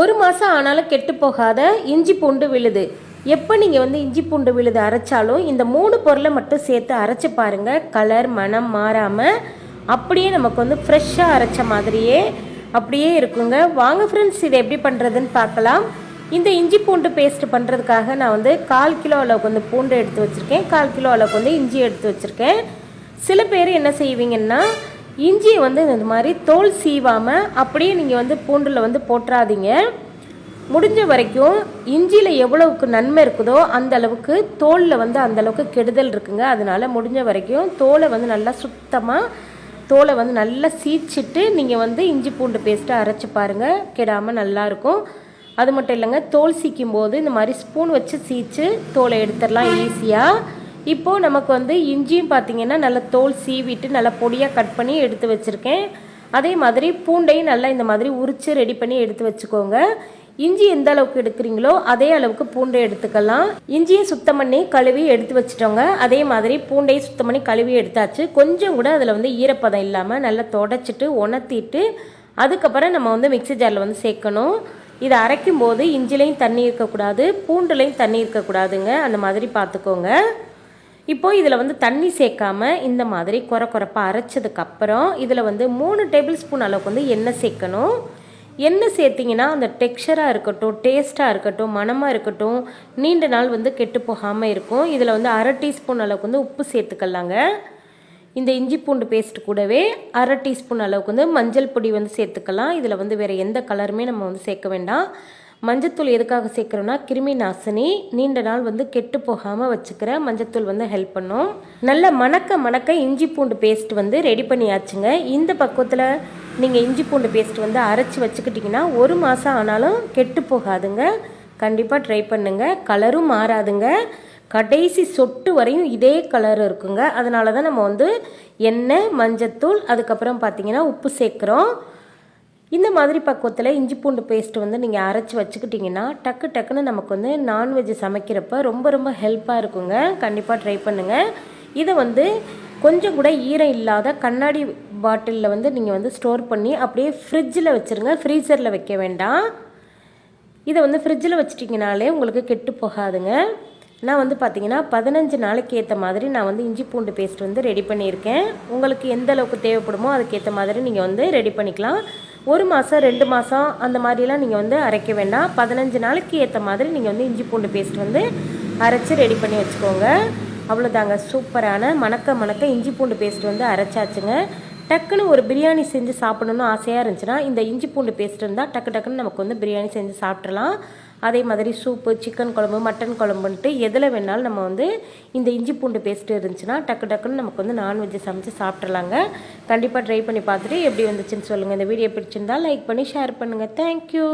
ஒரு மாதம் ஆனாலும் கெட்டு போகாத இஞ்சி பூண்டு விழுது. எப்போ நீங்கள் வந்து இஞ்சி பூண்டு விழுது அரைச்சாலும் இந்த மூணு பொருளை மட்டும் சேர்த்து அரைச்சி பாருங்கள் கலர் மனம் மாறாமல் அப்படியே நமக்கு வந்து ஃப்ரெஷ்ஷாக அரைச்ச மாதிரியே அப்படியே இருக்குங்க. வாங்க ஃப்ரெண்ட்ஸ் இதை எப்படி பண்ணுறதுன்னு பார்க்கலாம். இந்த இஞ்சி பூண்டு பேஸ்ட் பண்ணுறதுக்காக நான் வந்து கால் கிலோ அளவுக்கு வந்து பூண்டு எடுத்து வச்சுருக்கேன். கால் கிலோ அளவுக்கு வந்து இஞ்சி எடுத்து வச்சுருக்கேன். சில பேர் என்ன செய்வீங்கன்னா இஞ்சியை வந்து இந்த மாதிரி தோல் சீவாமல் அப்படியே நீங்கள் வந்து பூண்டில் வந்து போட்டுறாதீங்க. முடிஞ்ச வரைக்கும் இஞ்சியில் எவ்வளவுக்கு நன்மை இருக்குதோ அந்த அளவுக்கு தோலில் வந்து அந்த அளவுக்கு கெடுதல் இருக்குங்க. அதனால் முடிஞ்ச வரைக்கும் தோலை வந்து நல்லா சுத்தமாக தோலை வந்து நல்லா சீச்சிட்டு நீங்கள் வந்து இஞ்சி பூண்டு பேஸ்ட்டை அரைச்சி பாருங்கள் கெடாமல் நல்லாயிருக்கும் அது மட்டும் இல்லைங்க தோல் சீக்கும் போது இந்த மாதிரி ஸ்பூன் வச்சு சீச்சு தோலை எடுத்துடலாம் ஈஸியாக இப்போது நமக்கு வந்து இஞ்சியும் பார்த்தீங்கன்னா நல்லா தோல் சீவிட்டு நல்லா பொடியாக கட் பண்ணி எடுத்து வச்சுருக்கேன். அதே மாதிரி பூண்டையும் நல்லா இந்த மாதிரி உரித்து ரெடி பண்ணி எடுத்து வச்சுக்கோங்க. இஞ்சி எந்த அளவுக்கு எடுக்கிறீங்களோ அதே அளவுக்கு பூண்டை எடுத்துக்கலாம். இஞ்சியை சுத்தம் பண்ணி கழுவி எடுத்து வச்சுட்டோங்க. அதே மாதிரி பூண்டையும் சுத்தம் பண்ணி கழுவி எடுத்தாச்சு. கொஞ்சம் கூட அதில் வந்து ஈரப்பதம் இல்லாமல் நல்லா தொடச்சிட்டு உணர்த்திட்டு அதுக்கப்புறம் நம்ம வந்து மிக்ஸி ஜாரில் வந்து சேர்க்கணும். இதை அரைக்கும் போது இஞ்சிலையும் தண்ணி இருக்கக்கூடாது பூண்டுலையும் தண்ணி இருக்கக்கூடாதுங்க. அந்த மாதிரி பார்த்துக்கோங்க. இப்போது இதில் வந்து தண்ணி சேர்க்காம இந்த மாதிரி குறை குறைப்பாக அரைச்சதுக்கப்புறம் இதில் வந்து மூணு டேபிள் ஸ்பூன் அளவுக்கு வந்து எண்ணெய் சேர்க்கணும். எண்ணெய் சேர்த்திங்கன்னா அந்த டெக்ஸ்சராக இருக்கட்டும் டேஸ்ட்டாக இருக்கட்டும் மணமாக இருக்கட்டும் நீண்ட நாள் வந்து கெட்டு போகாமல் இருக்கும். இதில் வந்து அரை டீஸ்பூன் அளவுக்கு வந்து உப்பு சேர்த்துக்கலாங்க. இந்த இஞ்சி பூண்டு பேஸ்ட் கூடவே அரை டீஸ்பூன் அளவுக்கு வந்து மஞ்சள் பொடி வந்து சேர்த்துக்கலாம். இதில் வந்து வேறு எந்த கலருமே நம்ம வந்து சேர்க்க வேண்டாம். மஞ்சத்தூள் எதுக்காக சேர்க்குறோன்னா கிருமி நாசினி நீண்ட நாள் வந்து கெட்டு போகாமல் வச்சுக்கிற மஞ்சத்தூள் வந்து ஹெல்ப் பண்ணும். நல்ல மணக்க மணக்க இஞ்சி பூண்டு பேஸ்ட் வந்து ரெடி பண்ணியாச்சுங்க. இந்த பக்குவத்தில் நீங்கள் இஞ்சி பூண்டு பேஸ்ட் வந்து அரைச்சி வச்சுக்கிட்டிங்கன்னா ஒரு மாதம் ஆனாலும் கெட்டு போகாதுங்க. கண்டிப்பாக ட்ரை பண்ணுங்கள் கலரும் மாறாதுங்க. கடைசி சொட்டு வரையும் இதே கலர் இருக்குங்க. அதனால தான் நம்ம வந்து எண்ணெய் மஞ்சத்தூள் அதுக்கப்புறம் பார்த்தீங்கன்னா உப்பு சேர்க்குறோம். இந்த மாதிரி பக்குவத்தில் இஞ்சி பூண்டு பேஸ்ட் வந்து நீங்கள் அரைச்சி வச்சுக்கிட்டிங்கன்னா டக்கு டக்குன்னு நமக்கு வந்து நான்வெஜ் சமைக்கிறப்ப ரொம்ப ரொம்ப ஹெல்ப்பாக இருக்குங்க. கண்டிப்பாக ட்ரை பண்ணுங்கள் இதை வந்து கொஞ்சம் கூட ஈரம் இல்லாத கண்ணாடி பாட்டிலில் வந்து நீங்கள் வந்து ஸ்டோர் பண்ணி அப்படியே ஃப்ரிட்ஜில் வச்சுருங்க. ஃப்ரீசரில் வைக்க வேண்டாம். இதை வந்து ஃப்ரிட்ஜில் வச்சிட்டிங்கனாலே உங்களுக்கு கெட்டு போகாதுங்க. நான் வந்து பார்த்தீங்கன்னா பதினஞ்சு நாளைக்கு ஏற்ற மாதிரி நான் வந்து இஞ்சி பூண்டு பேஸ்ட் வந்து ரெடி பண்ணியிருக்கேன். உங்களுக்கு எந்த அளவுக்கு தேவைப்படுமோ அதுக்கேற்ற மாதிரி நீங்கள் வந்து ரெடி பண்ணிக்கலாம். ஒரு மாதம் ரெண்டு மாதம் அந்த மாதிரிலாம் நீங்கள் வந்து அரைக்க வேண்டாம். பதினஞ்சு நாளைக்கு ஏற்ற மாதிரி நீங்கள் வந்து இஞ்சி பூண்டு பேஸ்ட் வந்து அரைச்சி ரெடி பண்ணி வச்சுக்கோங்க. அவ்வளோதாங்க சூப்பரான மணக்க மணக்க இஞ்சி பூண்டு பேஸ்ட் வந்து அரைச்சாச்சுங்க. டக்குன்னு ஒரு பிரியாணி செஞ்சு சாப்பிடணும்னு ஆசையாக இருந்துச்சுன்னா இந்த இஞ்சி பூண்டு பேஸ்ட் இருந்தால் டக்கு டக்குன்னு நமக்கு வந்து பிரியாணி செஞ்சு சாப்பிட்றலாம் அதே மாதிரி சூப்பு சிக்கன் குழம்பு மட்டன் குழம்புன்ட்டு எதில் வேணாலும் நம்ம வந்து இந்த இஞ்சி பூண்டு பேஸ்ட்டு இருந்துச்சுன்னா டக்கு டக்குன்னு நமக்கு வந்து நான்வெஜ்ஜை சமைச்சு சாப்பிட்றலாங்க கண்டிப்பாக ட்ரை பண்ணி பார்த்துட்டு எப்படி வந்துச்சுன்னு சொல்லுங்கள் இந்த வீடியோ பிடிச்சிருந்தா லைக் பண்ணி ஷேர் பண்ணுங்கள் தேங்க்யூ